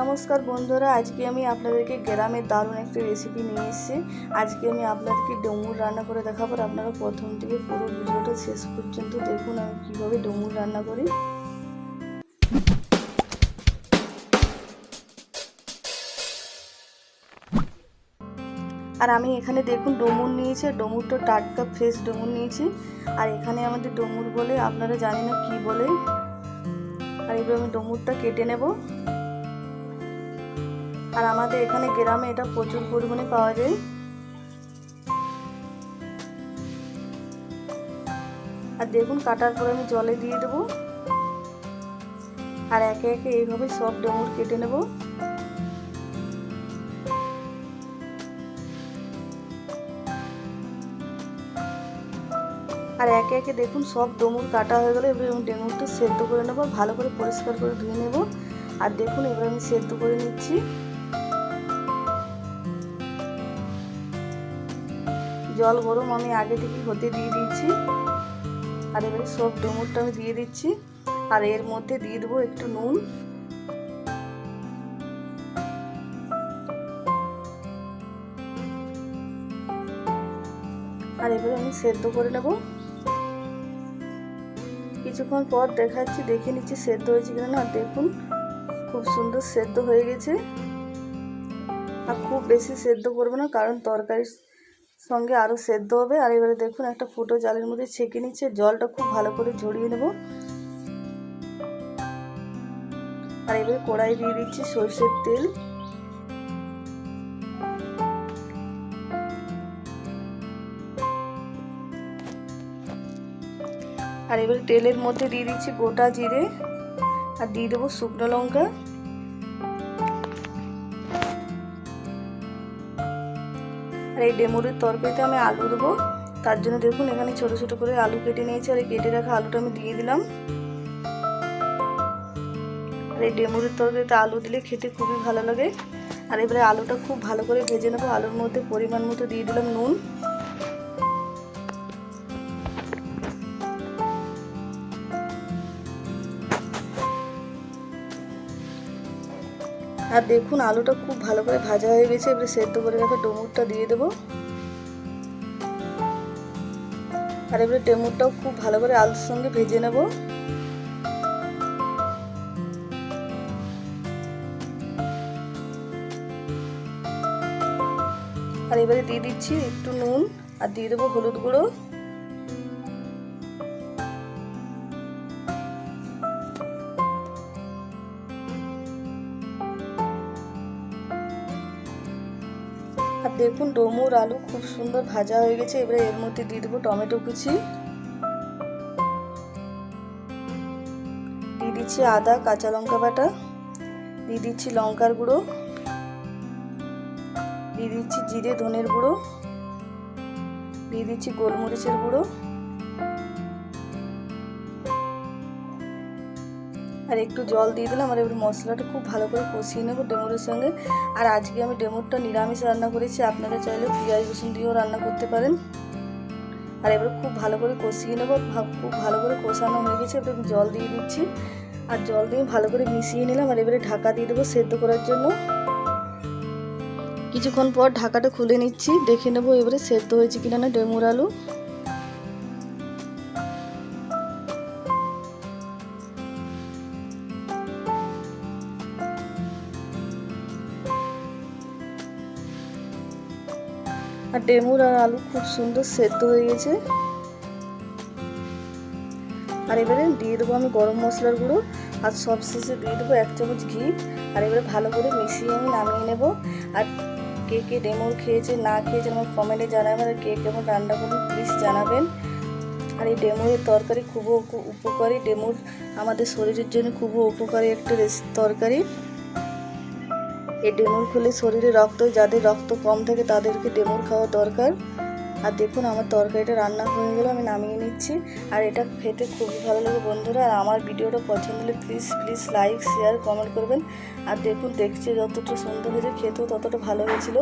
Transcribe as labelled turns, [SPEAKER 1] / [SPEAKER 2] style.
[SPEAKER 1] নমস্কার বন্ধুরা, আজকে আমি আপনাদেরকে গ্রামের দারুণ একটি রেসিপি নিয়ে এসেছি। আজকে আমি আপনাদেরকে ডুমুর রান্না করে দেখাবো। আপনারা প্রথম থেকে পুরো ভিডিওটা শেষ পর্যন্ত দেখুন আমি কীভাবে ডুমুর রান্না করি। আর আমি এখানে দেখুন ডুমুর নিয়েছি ডুমুরটা টাটকা ফ্রেশ ডুমুর নিয়েছি। আর এখানে আমাদের ডুমুর বলে, আপনারা জানি না কী বলে। আর এবার আমি ডুমুরটা কেটে নেব। আর আমাদের এখানে গ্রামে এটা প্রচুর পরিমাণে পাওয়া যায়। আর দেখুন, কাটার পর আমি জলে দিয়ে দেবো। আর একে একে এইভাবে সব ডেমুর কেটে নেব। আর একে একে দেখুন, সব ডমুর কাটা হয়ে গেলে। এবার আমি ডেমুরটা সেদ্ধ করে নেব ভালো করে পরিষ্কার করে ধুয়ে নেব। আর দেখুন, এবার আমি সেদ্ধ করে নিচ্ছি। জল গরম আমি আগে থেকে হতে দিয়ে দিচ্ছি আর এবারে সব ডুমুরটা আমি দিয়ে দিচ্ছি। আর এর মধ্যে দিয়ে দেবো একটু নুন। আর এবারে আমি সেদ্ধ করে নেব। কিছুক্ষণ পর দেখাচ্ছি, দেখে নিচ্ছি সেদ্ধ হয়েছে কিনা না। দেখুন, খুব সুন্দর সেদ্ধ হয়ে গেছে। আর খুব বেশি সেদ্ধ করব না, কারণ তরকারির সঙ্গে আরও সেদ্ধ হবে। আর এবারে দেখুন, একটা ফুটো জালের মধ্যে ছেঁকে নিচ্ছে। জলটা খুব ভালো করে ঝরিয়ে নেব। আর এবারে কড়াই দিয়ে দিচ্ছি সর্ষের তেল। আর এবারে তেলের মধ্যে দিয়ে দিচ্ছি গোটা জিরে। আর দিয়ে দেবো শুকনো লঙ্কা। আর এই ডেমুরের তরকারিতে আমি আলু দেবো। তার জন্য দেখুন, এখানে ছোট ছোট করে আলু কেটে নিয়েছি আর এই কেটে রাখা আলুটা আমি দিয়ে দিলাম। আর এই ডেমুরের তরকারিতে আলু দিলে খেতে খুবই ভালো লাগে। আর এবারে আলুটা খুব ভালো করে ভেজে নেব। আলুর মধ্যে পরিমাণ মতো দিয়ে দিলাম নুন। আর দেখুন, আলুটা খুব ভালো করে ভাজা হয়ে গেছে। এবারে সেদ্ধ করে রাখা ডুমুরটা দিয়ে দেবো। আর এবারে ডেমুরটাও খুব ভালো করে আলুর সঙ্গে ভেজে নেব। আর এবারে দিয়ে দিচ্ছি একটু নুন আর দিয়ে দেবো হলুদ গুঁড়ো। আর দেখুন ডোমুর আলু খুব সুন্দর ভাজা হয়ে গেছে। এবারে এর মধ্যে দিয়ে দেবো টমেটো কুচি। দিয়ে দিচ্ছি আদা, কাঁচা লঙ্কা বাটা। দিয়ে দিচ্ছি লঙ্কার গুঁড়ো। দিয়ে দিচ্ছি জিরে, ধনের গুঁড়ো। দিয়ে দিচ্ছি গোলমরিচের গুঁড়ো। আর একটু জল দিয়ে দিলাম আর এবার মশলাটা খুব ভালো করে কষিয়ে নেব ডেমুরের সঙ্গে। আর আজকে আমি ডেমুরটা নিরামিষ রান্না করেছি, আপনারা চাইলে পেঁয়াজ রসুন দিয়েও রান্না করতে পারেন। আর এবার খুব ভালো করে কষিয়ে নেব খুব ভালো করে কষানো হয়ে গেছে, এবার জল দিয়ে দিচ্ছি। আর জল দিয়ে ভালো করে মিশিয়ে নিলাম আর এবারে ঢাকা দিয়ে দেবো সেদ্ধ করার জন্য। কিছুক্ষণ পর ঢাকাটা খুলে নিচ্ছি, দেখে নেব এবারে সেদ্ধ হয়েছে কিনা না ডেমুর আলু। আর ডেমুর আর আলু খুব সুন্দর সেদ্ধ হয়ে গেছে। আর এবারে দিয়ে দেবো আমি গরম মশলার গুঁড়ো, আর সব শেষে দিয়ে দেবো এক চামচ ঘি। আর এবারে ভালো করে মিশিয়ে আমি নামিয়ে নেব। আর কে কে ডেমুর খেয়েছে, না খেয়েছে, আমার কমেন্টে জানাবেন আর কে কেমন রান্না করুন প্লিজ জানাবেন। আর এই ডেমুরের তরকারি খুব উপকারী। ডেমুর আমাদের শরীরের জন্য খুব উপকারী একটা তরকারি। এই ডেমুর খুলে শরীরে রক্ত, যাদের রক্ত কম থাকে তাদেরকে ডেমুর খাওয়া দরকার। আর দেখুন আমার তরকারিটা রান্না হয়ে গেলো, আমি নামিয়ে নিচ্ছি। আর এটা খেতে খুবই ভালো লাগে বন্ধুরা। আর আমার ভিডিওটা পছন্দ হলে please please like share comment করবেন। আর দেখুন, দেখছি যতটা সুন্দর হয়েছে, খেতেও ততটা ভালো হয়েছিল।